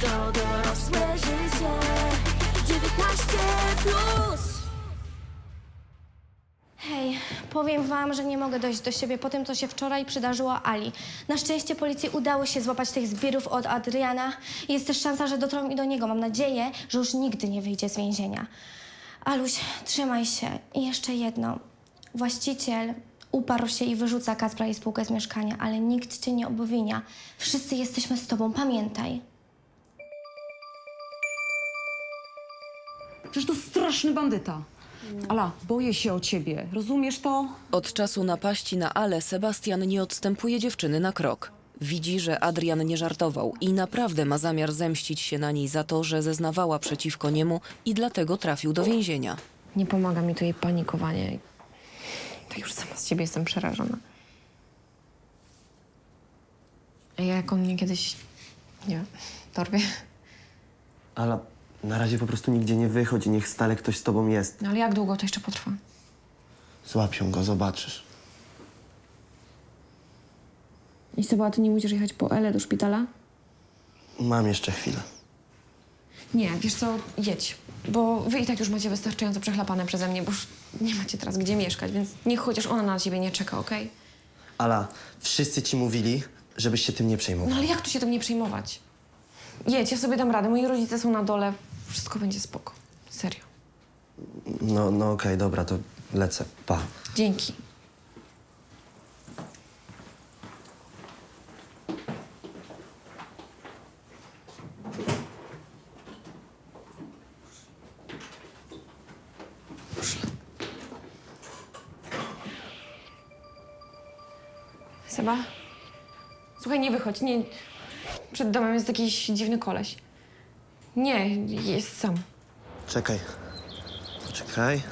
To dorosłe życie 19 plus Hej, powiem wam, że nie mogę dojść do siebie po tym, co się wczoraj przydarzyło Ali. Na szczęście policji udało się złapać tych zbirów od Adriana jest też szansa, że dotrą i do niego. Mam nadzieję, że już nigdy nie wyjdzie z więzienia. Aluś, trzymaj się. I jeszcze jedno. Właściciel uparł się i wyrzuca Kacpra i spółkę z mieszkania, ale nikt cię nie obwinia. Wszyscy jesteśmy z tobą, pamiętaj. Przecież to straszny bandyta. Ala, boję się o ciebie. Rozumiesz to? Od czasu napaści na Ale Sebastian nie odstępuje dziewczyny na krok. Widzi, że Adrian nie żartował i naprawdę ma zamiar zemścić się na niej za to, że zeznawała przeciwko niemu i dlatego trafił do więzienia. Nie pomaga mi to jej panikowanie. Tak już sama z siebie jestem przerażona. A ja jak on mnie kiedyś, nie wiem, dorwie. Ale na razie po prostu nigdzie nie wychodź, niech stale ktoś z tobą jest. No ale jak długo to jeszcze potrwa? Złapią go, zobaczysz. I Seba, ty nie musisz jechać po Elę do szpitala? Mam jeszcze chwilę. Nie, wiesz co, jedź. Bo wy i tak już macie wystarczająco przechlapane przeze mnie, bo już nie macie teraz gdzie mieszkać, więc niech chociaż ona na ciebie nie czeka, okej? Ala, wszyscy ci mówili, żebyś się tym nie przejmował. No ale jak tu się tym nie przejmować? Jedź, ja sobie dam radę. Moi rodzice są na dole. Wszystko będzie spoko. Serio. No, no okej, dobra, to lecę. Pa. Dzięki. Seba? Słuchaj, nie wychodź, nie... Przed domem jest jakiś dziwny koleś. Nie, jest sam. Czekaj. Poczekaj.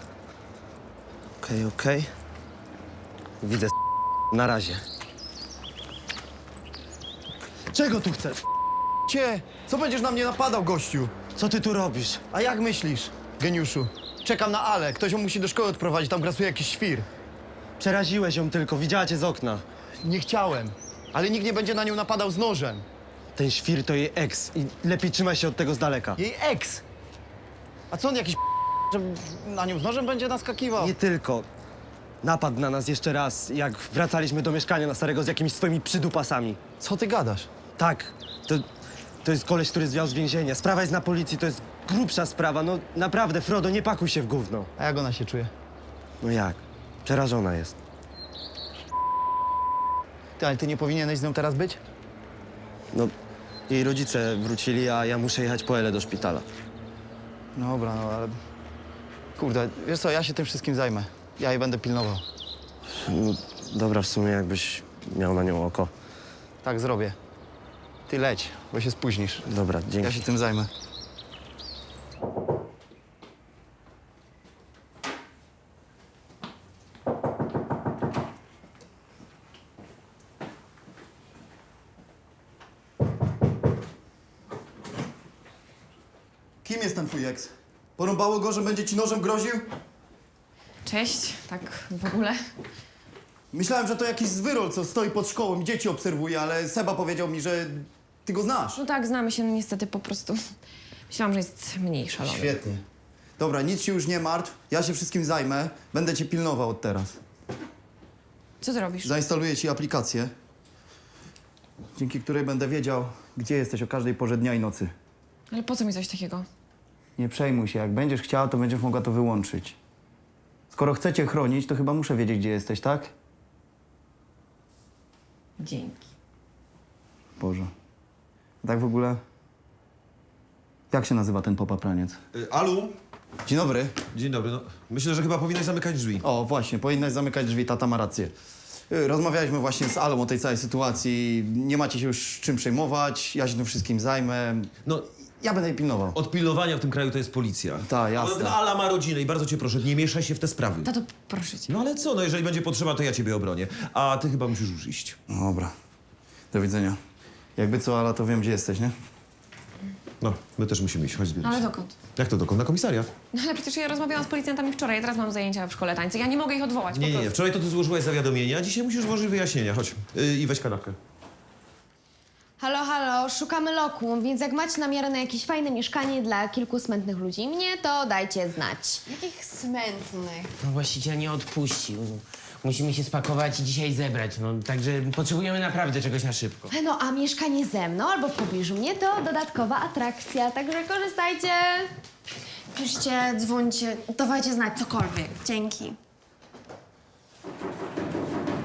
Okej, okej. Widzę na razie. Czego tu chcesz? Cie, co będziesz na mnie napadał, gościu? Co ty tu robisz? A jak myślisz, geniuszu? Czekam na Ale, ktoś ją musi do szkoły odprowadzić, tam grasuje jakiś świr. Przeraziłeś ją tylko, widziała cię z okna. Nie chciałem, ale nikt nie będzie na nią napadał z nożem. Ten świr to jej ex i lepiej trzymaj się od tego z daleka. Jej ex! A co on jakiś że na nią z nożem będzie naskakiwał? Nie tylko. Napadł na nas jeszcze raz, jak wracaliśmy do mieszkania na starego z jakimiś swoimi przydupasami. Co ty gadasz? Tak, to, to jest koleś, który zwiał z więzienia. Sprawa jest na policji, to jest grubsza sprawa. No naprawdę, Frodo, nie pakuj się w gówno. A jak ona się czuje? No jak? Przerażona jest. Ty, ale ty nie powinieneś z nią teraz być? No, jej rodzice wrócili, a ja muszę jechać po Elę do szpitala. Dobra, no ale... Kurde, wiesz co, ja się tym wszystkim zajmę. Ja jej będę pilnował. No, dobra, w sumie jakbyś miał na nią oko. Tak zrobię. Ty leć, bo się spóźnisz. Dobra, dzięki. Ja się tym zajmę. Kim jest ten twój eks? Porąbało go, że będzie ci nożem groził? Cześć, tak w ogóle. Myślałem, że to jakiś zwyrol, co stoi pod szkołą i dzieci obserwuje, ale Seba powiedział mi, że ty go znasz. No tak, znamy się, no niestety po prostu. Myślałam, że jest mniej szalony. Świetnie. Dobra, nic się już nie martw, ja się wszystkim zajmę, będę cię pilnował od teraz. Co ty robisz? Zainstaluję ci aplikację, dzięki której będę wiedział, gdzie jesteś o każdej porze dnia i nocy. Ale po co mi coś takiego? Nie przejmuj się, jak będziesz chciała, to będziesz mogła to wyłączyć. Skoro chcecie chronić, to chyba muszę wiedzieć, gdzie jesteś, tak? Dzięki. Boże. A tak w ogóle... Jak się nazywa ten popapraniec? Y, Alu? Dzień dobry. Dzień dobry. No, myślę, że chyba powinnaś zamykać drzwi. O, właśnie, powinnaś zamykać drzwi, tata ma rację. Y, Rozmawialiśmy właśnie z Alą o tej całej sytuacji. Nie macie się już czym przejmować. Ja się tym wszystkim zajmę. No, Ja będę jej pilnował. od pilnowania w tym kraju to jest policja. Tak, jasne. Ale Ala ma rodzinę i bardzo cię proszę, nie mieszaj się w te sprawy. Tato, proszę cię. No ale co, no jeżeli będzie potrzeba, to ja ciebie obronię. A ty chyba musisz już iść. Dobra. Do widzenia. Jakby co, Ala, to wiem, gdzie jesteś, nie? No, my też musimy iść, chodź No zbierać. ale dokąd? Jak to dokąd? Na komisariat? No ale przecież ja rozmawiałam z policjantami wczoraj, ja teraz mam zajęcia w szkole tańca. Ja nie mogę ich odwołać Nie, po nie, nie. prostu. Wczoraj to ty złożyłaś zawiadomienie, a dzisiaj musisz złożyć wyjaśnienia. Chodź. Yy, I weź kanapkę. Halo, halo, szukamy lokum, więc jak macie namiar na jakieś fajne mieszkanie dla kilku smętnych ludzi, mnie to dajcie znać. Jakich smętnych? No, właściciel nie odpuścił. Musimy się spakować i dzisiaj zebrać, no także potrzebujemy naprawdę czegoś na szybko. No a mieszkanie ze mną albo w pobliżu mnie to dodatkowa atrakcja, także korzystajcie. Piszcie, dzwońcie, dawajcie znać, cokolwiek. Dzięki.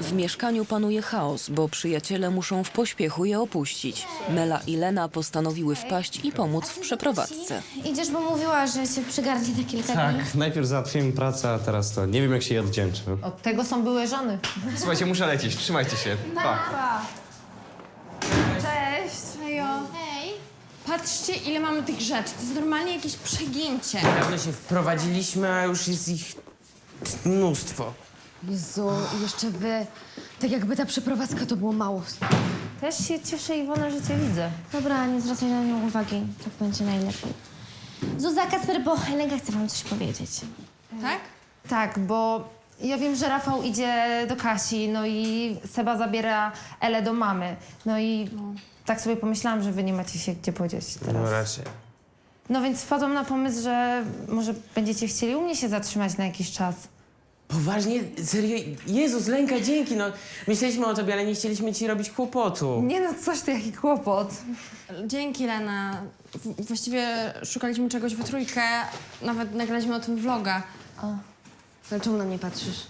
W mieszkaniu panuje chaos, bo przyjaciele muszą w pośpiechu je opuścić. Mela i Lena postanowiły wpaść i pomóc w przeprowadzce. Idziesz, bo mówiła, że cię przygarnie na kilka dni. Tak, najpierw załatwiłem pracę, a teraz to nie wiem jak się jej odwdzięczę. Od tego są były żony. Słuchajcie, muszę lecieć, trzymajcie się. Pa. Cześć. Hejo. Hej. Patrzcie, ile mamy tych rzeczy. To jest normalnie jakieś przegięcie. Dawno się wprowadziliśmy, a już jest ich mnóstwo. Jezu, i jeszcze wy. Tak jakby ta przeprowadzka to było mało. Też się cieszę, Iwona, że cię widzę. Dobra, nie zwracaj na nią uwagi. Tak będzie najlepiej. Zuza, Kasper, bo Helenka chce wam coś powiedzieć. Tak? Tak, bo ja wiem, że Rafał idzie do Kasi, no i Seba zabiera Elę do mamy. No i tak sobie pomyślałam, że wy nie macie się gdzie podzieć teraz. No raczej. No więc wpadłam na pomysł, że może będziecie chcieli u mnie się zatrzymać na jakiś czas. Poważnie? Serio? Jezus, Lenka, dzięki, no. Myśleliśmy o tobie, ale nie chcieliśmy ci robić kłopotu. Nie no, coś ty, jaki kłopot. Dzięki, Lena. W- właściwie szukaliśmy czegoś we trójkę, nawet nagraliśmy o tym vloga. Ale czemu na mnie patrzysz?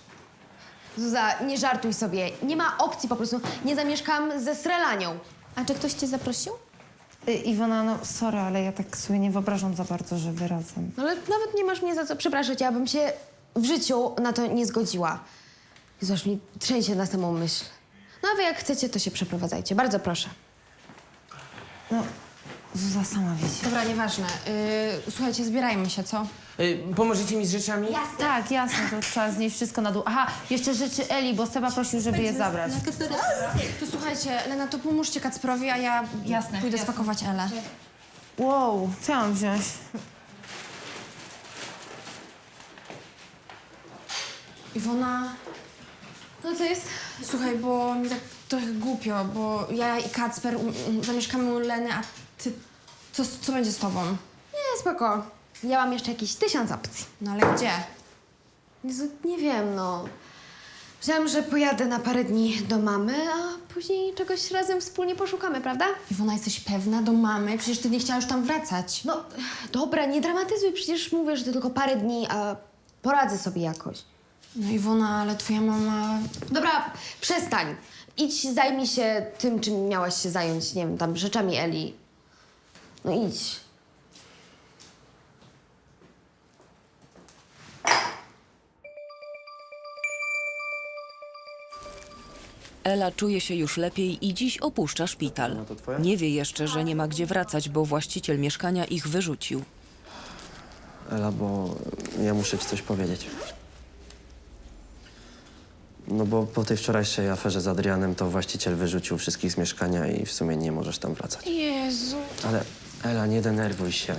Zuza, nie żartuj sobie. Nie ma opcji po prostu. Nie zamieszkam ze Srelanią. A czy ktoś cię zaprosił? Y, Iwona, no sorry, ale ja tak sobie nie wyobrażam za bardzo, że wy razem. No ale nawet nie masz mnie za co przepraszać. Ja bym się w życiu na to nie zgodziła. Jezu, aż mi trzęsie na samą myśl. No a wy jak chcecie, to się przeprowadzajcie. Bardzo proszę. No, Zuza sama wiecie. Dobra, nieważne. Yy, słuchajcie, zbierajmy się, co? Y, pomożecie mi z rzeczami? Tak, jasne, to trzeba znieść wszystko na dół. Aha, jeszcze rzeczy Eli, bo Seba prosił, żeby je zabrać. To słuchajcie, Lena, to pomóżcie Kacprowi, a ja Jasne, pójdę jasne. spakować Elę. Wow, co ja mam wziąć? Iwona, No co jest? słuchaj, bo mi tak trochę głupio, bo ja i Kacper um, um, zamieszkamy u Leny, a ty... Co, co będzie z tobą? Nie, spoko. Ja mam jeszcze jakieś tysiąc opcji. No ale gdzie? Jezu, nie wiem, no. Myślałam, że pojadę na parę dni do mamy, a później czegoś razem wspólnie poszukamy, prawda? Iwona, jesteś pewna do mamy? Przecież ty nie chciałaś już tam wracać. No, dobra, nie dramatyzuj, przecież mówię, że to tylko parę dni, a poradzę sobie jakoś. No Iwona, ale twoja mama... Dobra, przestań. Idź, zajmij się tym, czym miałaś się zająć, nie wiem, tam rzeczami Eli. No idź. Ela czuje się już lepiej i dziś opuszcza szpital. Nie wie jeszcze, że nie ma gdzie wracać, bo właściciel mieszkania ich wyrzucił. Ela, bo ja muszę ci coś powiedzieć. No bo po tej wczorajszej aferze z Adrianem to właściciel wyrzucił wszystkich z mieszkania i w sumie nie możesz tam wracać. Jezu. Ale Ela, nie denerwuj się.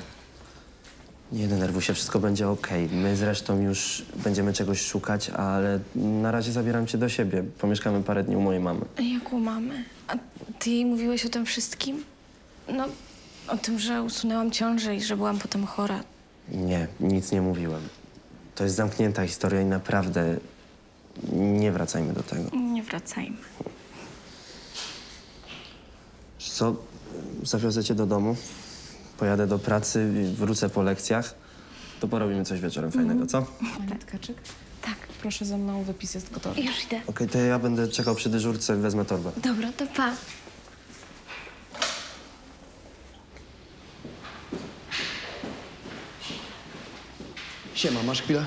Nie denerwuj się, wszystko będzie okej. My zresztą już będziemy czegoś szukać, ale na razie zabieram cię do siebie. Pomieszkamy parę dni u mojej mamy. Jak u mamy? A ty jej mówiłeś o tym wszystkim? No, o tym, że usunęłam ciążę i że byłam potem chora. Nie, nic nie mówiłem. To jest zamknięta historia i naprawdę nie wracajmy do tego. Nie wracajmy. Wiesz Co? Zawiozę cię do domu, pojadę do pracy, wrócę po lekcjach. To porobimy coś wieczorem fajnego, co? Tkaczyk? Tak. Proszę ze mną, wypis jest gotowy. Już idę. Okej, to ja będę czekał przy dyżurce, wezmę torbę. Dobra, to pa. Siema, masz chwilę?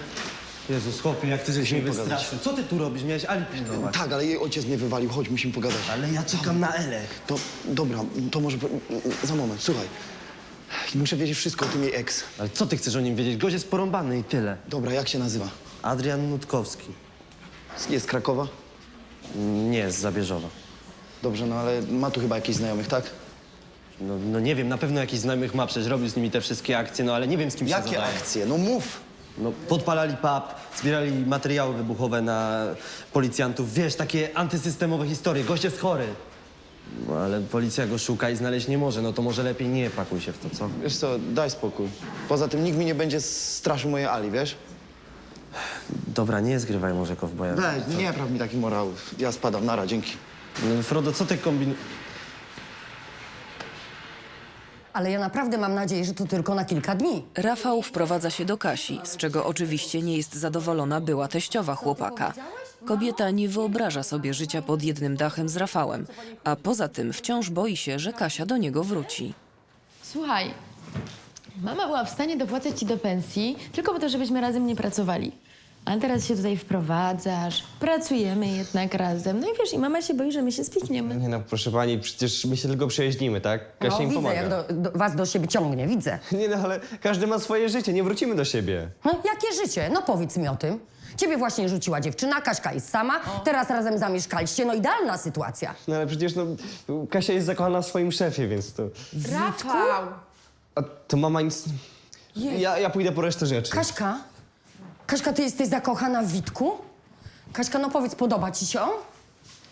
Jezus, chłopie, jak ty żeś mnie pogadać. wystraszył. Co ty tu robisz? Miałeś Ali pilnować. Tak, ale jej ojciec mnie wywalił. Chodź, musimy pogadać. Ale ja czekam na Elę. To dobra, to może po- za moment. Słuchaj. Muszę wiedzieć wszystko o tym jej ex. Ale co ty chcesz o nim wiedzieć? Gość jest porąbany i tyle. Dobra, jak się nazywa? Adrian Nutkowski. Jest z Krakowa? Nie, z Zabierzowa. Dobrze, no ale ma tu chyba jakichś znajomych, tak? No, no nie wiem, na pewno jakiś znajomych ma, przecież robił z nimi te wszystkie akcje, no ale nie wiem z kim się Jakie zadaje. akcje? No mów! No, podpalali pub, zbierali materiały wybuchowe na policjantów. Wiesz, takie antysystemowe historie. Gość jest chory. No, ale policja go szuka i znaleźć nie może. No to może lepiej nie pakuj się w to, co? Wiesz co, daj spokój. Poza tym nikt mi nie będzie straszył mojej Ali, wiesz? Dobra, nie zgrywaj może kowboja. Daj, nie praw mi takich morałów. Ja spadam, nara, dzięki. No, Frodo, co ty kombinujesz? Ale ja naprawdę mam nadzieję, że to tylko na kilka dni. Rafał wprowadza się do Kasi, z czego oczywiście nie jest zadowolona była teściowa chłopaka. Kobieta nie wyobraża sobie życia pod jednym dachem z Rafałem, a poza tym wciąż boi się, że Kasia do niego wróci. Słuchaj, mama była w stanie dopłacać ci do pensji tylko po to, żebyśmy razem nie pracowali. A teraz się tutaj wprowadzasz, pracujemy jednak razem. No i wiesz, i mama się boi, że my się spichniemy. Nie no, proszę pani, przecież my się tylko przejeździmy, tak? Kasia No, im widzę, pomaga. jak do, do, was do siebie ciągnie, widzę. Nie no, ale każdy ma swoje życie, nie wrócimy do siebie. No, jakie życie? No powiedz mi o tym. Ciebie właśnie rzuciła dziewczyna, Kaśka jest sama, teraz razem zamieszkaliście, no idealna sytuacja. No ale przecież no, Kasia jest zakochana w swoim szefie, więc to... Rafał! A to mama nic... Ja, ja pójdę po resztę rzeczy. Kaśka? Kaśka, ty jesteś zakochana w Witku? Kaśka, no powiedz, podoba ci się on?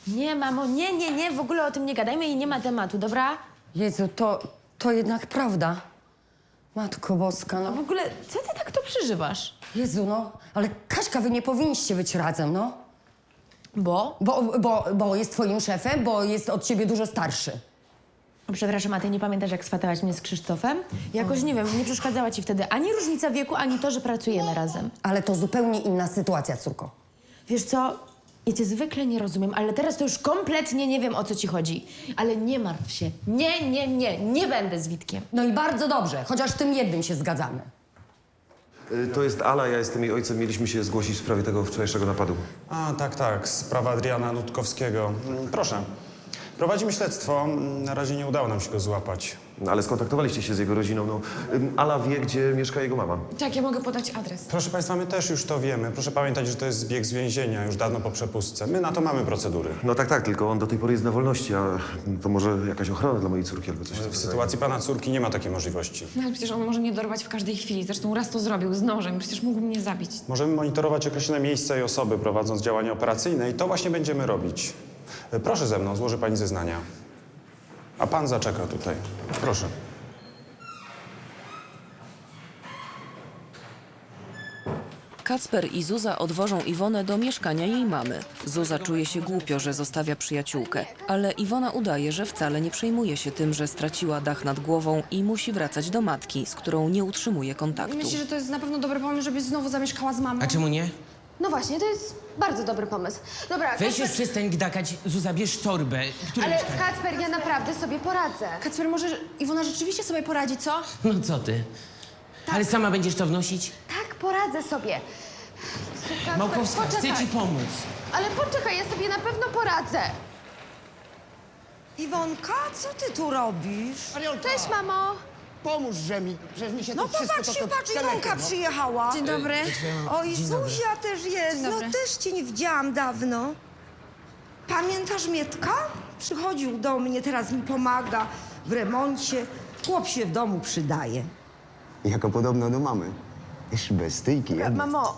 Nie, mamo, nie, nie, nie, w ogóle o tym nie gadajmy i nie ma tematu, dobra? Jezu, to, to jednak prawda. Matko Boska, no. w ogóle, co ty tak to przeżywasz? Jezu, no. Ale Kaśka, wy nie powinniście być razem, no. Bo? Bo, bo, bo jest twoim szefem, bo jest od ciebie dużo starszy. O, Przepraszam, a ty nie pamiętasz, jak swatałaś mnie z Krzysztofem? Jakoś, nie wiem, nie przeszkadzała ci wtedy ani różnica wieku, ani to, że pracujemy razem. Ale to zupełnie inna sytuacja, córko. Wiesz co, ja cię zwykle nie rozumiem, ale teraz to już kompletnie nie wiem, o co ci chodzi. Ale nie martw się. Nie, nie, nie, nie będę z Witkiem. No i bardzo dobrze, chociaż w tym jednym się zgadzamy. Y, To jest Ala, ja jestem jej ojcem. Mieliśmy się zgłosić w sprawie tego wczorajszego napadu. A, tak, tak. Sprawa Adriana Nutkowskiego. Mm, Proszę. Prowadzimy śledztwo. Mm, Na razie nie udało nam się go złapać. No, ale skontaktowaliście się z jego rodziną. No, ym, Ala wie, gdzie mieszka jego mama. Tak, ja mogę podać adres. Proszę Państwa, my też już to wiemy. Proszę pamiętać, że to jest zbieg z więzienia już dawno po przepustce. My na to mamy procedury. No tak, tak, tylko on do tej pory jest na wolności, a to może jakaś ochrona dla mojej córki albo coś w tym W rodzaju. sytuacji Pana córki nie ma takiej możliwości. No ale przecież on może mnie dorwać w każdej chwili. Zresztą raz to zrobił z nożem. Przecież mógł mnie zabić. Możemy monitorować określone miejsca i osoby, prowadząc działania operacyjne i to właśnie będziemy robić. Proszę ze mną, złoży Pani zeznania. A Pan zaczeka tutaj. Proszę. Kacper i Zuza odwożą Iwonę do mieszkania jej mamy. Zuza czuje się głupio, że zostawia przyjaciółkę, ale Iwona udaje, że wcale nie przejmuje się tym, że straciła dach nad głową i musi wracać do matki, z którą nie utrzymuje kontaktu. Myślę, że to jest na pewno dobry pomysł, żebyś znowu zamieszkała z mamą. A czemu nie? No właśnie, to jest bardzo dobry pomysł. Dobra, Weź już Kacper, przestań gdakać, Zuza, bierz torbę. Który ale? Kacper, ja naprawdę sobie poradzę. Kacper, może Iwona rzeczywiście sobie poradzi, co? No co ty? Ale sama będziesz to wnosić? Tak, poradzę sobie. Kacper, Małkowska, chcę poczekaj. ci pomóc. Ale poczekaj, ja sobie na pewno poradzę. Iwonka, co ty tu robisz? Cześć, mamo. Pomóżże mi, przecież mi się No to wszystko popatrzcie, to, to patrz, telekę, Iwonka no. przyjechała. Dzień dobry. Oj, Dzień dobry. Zuzia też jest, Dzień no dobry. też cię nie widziałam dawno. Pamiętasz Mietka? Przychodził do mnie, teraz mi pomaga w remoncie. Chłop się w domu przydaje. Jako podobno do mamy. Jeszcze bez styjki. Mamo,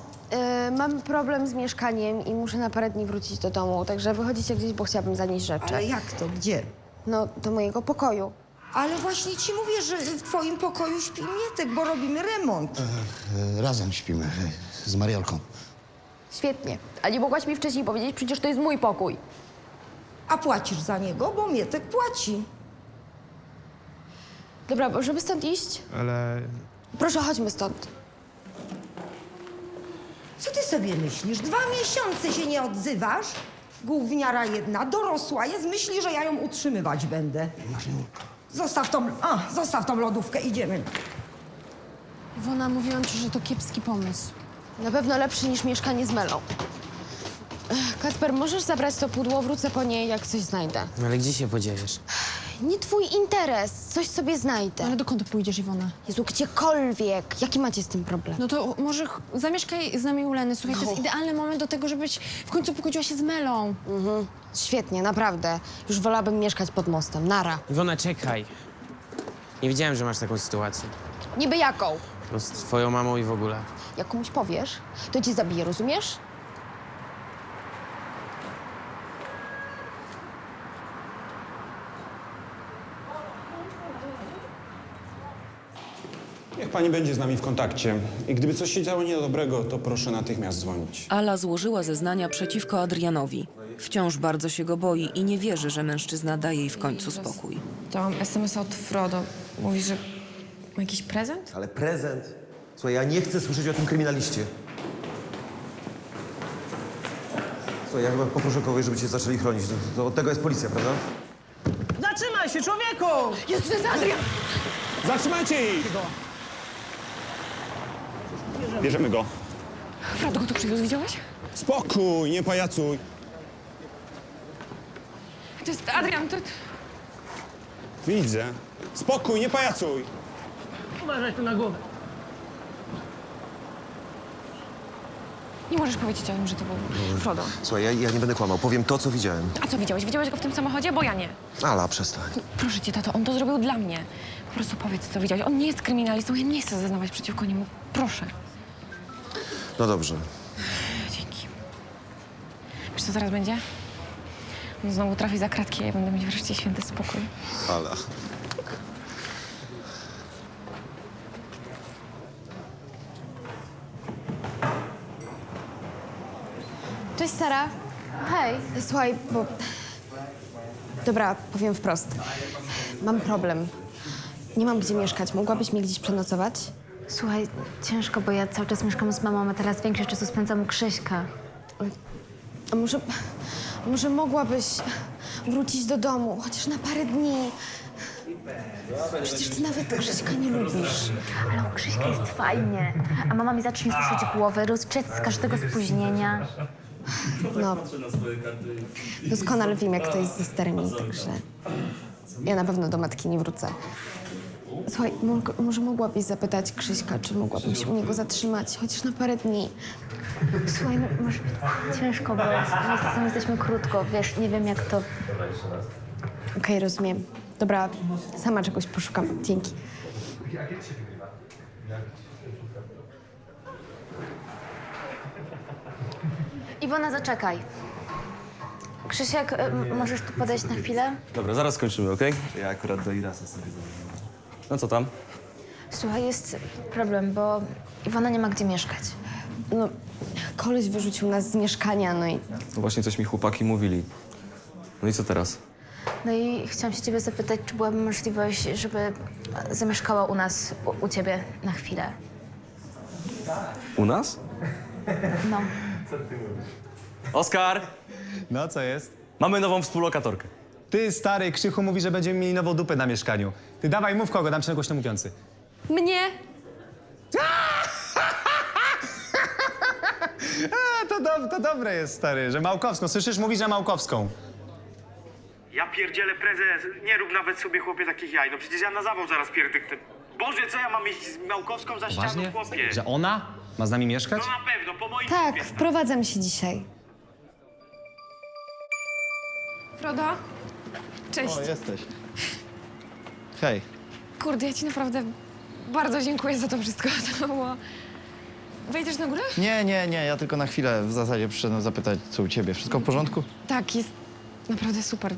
y, mam problem z mieszkaniem i muszę na parę dni wrócić do domu, także wychodzicie gdzieś, bo chciałabym zanieść rzeczy. Ale jak to, gdzie? No, do mojego pokoju. Ale właśnie ci mówię, że w twoim pokoju śpi Mietek, bo robimy remont. Razem śpimy z Mariolką. Świetnie. A nie mogłaś mi wcześniej powiedzieć, przecież to jest mój pokój. A płacisz za niego, bo Mietek płaci. Dobra, możemy stąd iść? Ale... Proszę, chodźmy stąd. Co ty sobie myślisz? Dwa miesiące się nie odzywasz? Gówniara jedna, dorosła jest, myśli, że ja ją utrzymywać będę. Zostaw tą, a, zostaw tą lodówkę, idziemy. Iwona, mówiłam ci, że to kiepski pomysł. Na pewno lepszy niż mieszkanie z Melą. Ech, Kacper, możesz zabrać to pudło, wrócę po niej, jak coś znajdę. No ale gdzie się podziejesz? Nie twój interes, coś sobie znajdę. Ale dokąd pójdziesz, Iwona? Jezu, gdziekolwiek. Jaki macie z tym problem? No to może ch- zamieszkaj z nami u Leny. Słuchaj, to jest idealny moment do tego, żebyś w końcu pogodziła się z Melą. Mhm. Świetnie, naprawdę. Już wolałabym mieszkać pod mostem. Nara. Iwona, czekaj. Nie wiedziałem, że masz taką sytuację. Niby jaką? No z twoją mamą i w ogóle. Jak komuś powiesz, to cię zabije, rozumiesz? Pani będzie z nami w kontakcie. I gdyby coś się działo niedobrego, to proszę natychmiast dzwonić. Ala złożyła zeznania przeciwko Adrianowi. Wciąż bardzo się go boi i nie wierzy, że mężczyzna da jej w końcu spokój. Dałam SMS od Frodo. Mówi, że ma jakiś prezent? Ale prezent? Słuchaj, ja nie chcę słyszeć o tym kryminaliście. Słuchaj, ja chyba poproszę kogoś, żeby cię zaczęli chronić. To, to od tego jest policja, prawda? Zatrzymaj się, człowieku! Jest to jest Adrian! Zatrzymajcie ich! Bierzemy go. Frodo go tu przywiózł, widziałeś? Spokój, nie pajacuj. To jest Adrian, to... Widzę. Spokój, nie pajacuj. Uważaj tu na głowę. Nie możesz powiedzieć o nim, że to był Frodo. Słuchaj, ja, ja nie będę kłamał. Powiem to, co widziałem. A co widziałeś? Widziałeś go w tym samochodzie? Bo ja nie. Ala, przestań. Proszę cię, tato, on to zrobił dla mnie. Po prostu powiedz, co widziałeś. On nie jest kryminalistą, ja nie chcę zeznawać przeciwko niemu. Proszę. No dobrze. Dzięki. Wiesz, co zaraz będzie? On znowu trafi za kratki, a ja będę mieć wreszcie święty spokój. Ala. Cześć, Sara. Hej. Słuchaj, bo... Dobra, powiem wprost. Mam problem. Nie mam gdzie mieszkać. Mogłabyś mnie gdzieś przenocować? Słuchaj, ciężko, bo ja cały czas mieszkam z mamą, a teraz większość czasu spędzam u Krzyśka. A może... Może mogłabyś wrócić do domu, chociaż na parę dni. Przecież ty nawet Krzyśka nie lubisz. Ale u Krzyśka jest fajnie. A mama mi zacznie słyszeć głowę, rozczec z każdego spóźnienia. No, doskonale wiem, jak to jest ze starymi, także ja na pewno do matki nie wrócę. Słuchaj, mo- może mogłabyś zapytać Krzyśka, czy mogłabym się u niego zatrzymać, chociaż na parę dni. Słuchaj, no może być ciężko, bo tym jesteśmy krótko, wiesz, nie wiem jak to... Okej, rozumiem. Dobra, sama czegoś poszukam. Dzięki. Iwona, zaczekaj. Krzysiek, y, możesz tu podejść na chwilę? Dobra, zaraz skończymy, okej? Ja akurat do Irasa sobie zadzwonię. No co tam? Słuchaj, jest problem, bo Iwona nie ma gdzie mieszkać. No, koleś wyrzucił nas z mieszkania, no i No właśnie coś mi chłopaki mówili. No i co teraz? No i chciałam się ciebie zapytać, czy byłaby możliwość, żeby zamieszkała u nas, u, u ciebie na chwilę. U nas? No. Oskar! No, co jest? Mamy nową współlokatorkę. Ty, stary, Krzychu mówi, że będziemy mieli nową dupę na mieszkaniu. Ty dawaj, mów kogo, dam ci na głośno mówiący. Mnie! A, to, do, to dobre jest, stary, że Małkowską. Słyszysz, mówi, że Małkowską. Ja pierdzielę prezes, nie rób nawet sobie chłopie takich jaj, no przecież ja na zawał zaraz pierdyknę. Boże, co ja mam iść z Małkowską za ścianą, chłopie? Że ona ma z nami mieszkać? No na pewno, po moim Tak, wprowadzam się dzisiaj. Frodo? Cześć. O, jesteś. Hej. Kurde, ja ci naprawdę bardzo dziękuję za to wszystko. To było... Wejdziesz na górę? Nie, nie, nie, ja tylko na chwilę w zasadzie przyszedłem zapytać, co u ciebie. Wszystko w porządku? Tak, jest naprawdę super.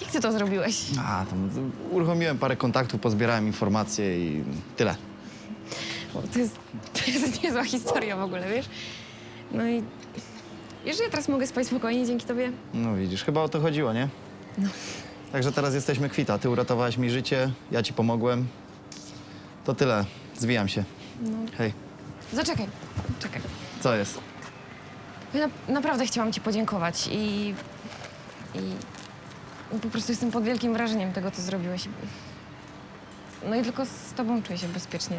Jak ty to zrobiłeś? A, tam uruchomiłem parę kontaktów, pozbierałem informacje i tyle. Bo To jest, to jest niezła historia w ogóle, wiesz? No i... Wiesz, że ja teraz mogę spać spokojnie dzięki tobie? No widzisz, chyba o to chodziło, nie? No. Także teraz jesteśmy kwita. Ty uratowałeś mi życie, ja ci pomogłem. To tyle. Zwijam się. No. Hej, Zaczekaj, czekaj. co jest? Ja na, naprawdę chciałam ci podziękować i... I po prostu jestem pod wielkim wrażeniem tego, co zrobiłeś. No i tylko z tobą czuję się bezpiecznie.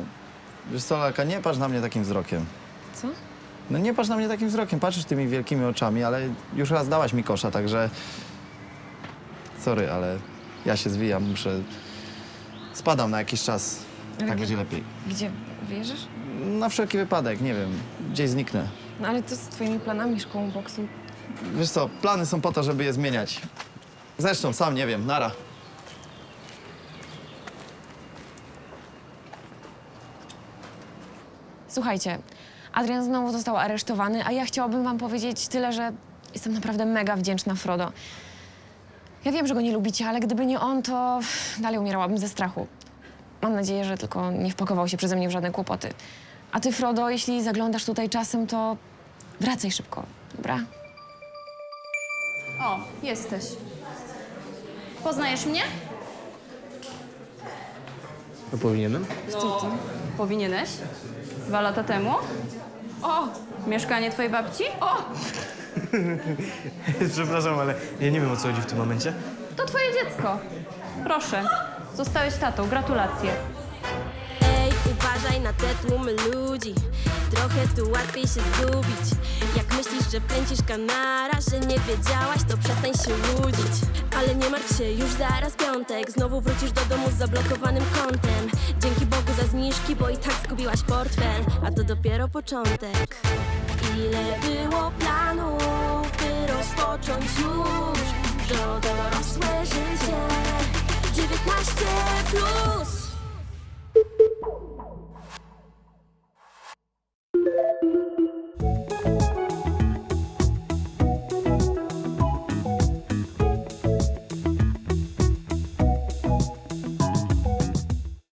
Wiesz co, Lalka, nie patrz na mnie takim wzrokiem. Co? No nie patrz na mnie takim wzrokiem, patrzysz tymi wielkimi oczami, ale już raz dałaś mi kosza, także... Sorry, ale ja się zwijam, muszę... Spadam na jakiś czas. Ale Tak będzie lepiej. Gdzie? Wierzysz? Na wszelki wypadek, nie wiem, gdzieś zniknę. No ale co z twoimi planami szkołą boksu? Wiesz co, plany są po to, żeby je zmieniać. Zresztą, sam nie wiem, nara. Słuchajcie, Adrian znowu został aresztowany, a ja chciałabym wam powiedzieć tyle, że jestem naprawdę mega wdzięczna Frodo. Ja wiem, że go nie lubicie, ale gdyby nie on, to dalej umierałabym ze strachu. Mam nadzieję, że tylko nie wpakował się przeze mnie w żadne kłopoty. A ty, Frodo, jeśli zaglądasz tutaj czasem, to wracaj szybko, dobra? O, jesteś. Poznajesz mnie? To powinienem? No, powinieneś. Dwa lata temu? O, mieszkanie twojej babci? O, Przepraszam, ale ja nie wiem o co chodzi w tym momencie. to twoje dziecko. Proszę, zostałeś tatą, gratulacje. Ej, uważaj na te tłumy ludzi. Trochę tu łatwiej się zgubić. Jak myślisz, że kręcisz kanara Że nie wiedziałaś, to przestań się łudzić. Ale nie martw się, już zaraz piątek. Znowu wrócisz do domu z zablokowanym kontem. Dzięki Bogu za zniżki, bo i tak zgubiłaś portfel. A to dopiero początek. Ile było planów, rozpocząć już To dorosłe życie 19 plus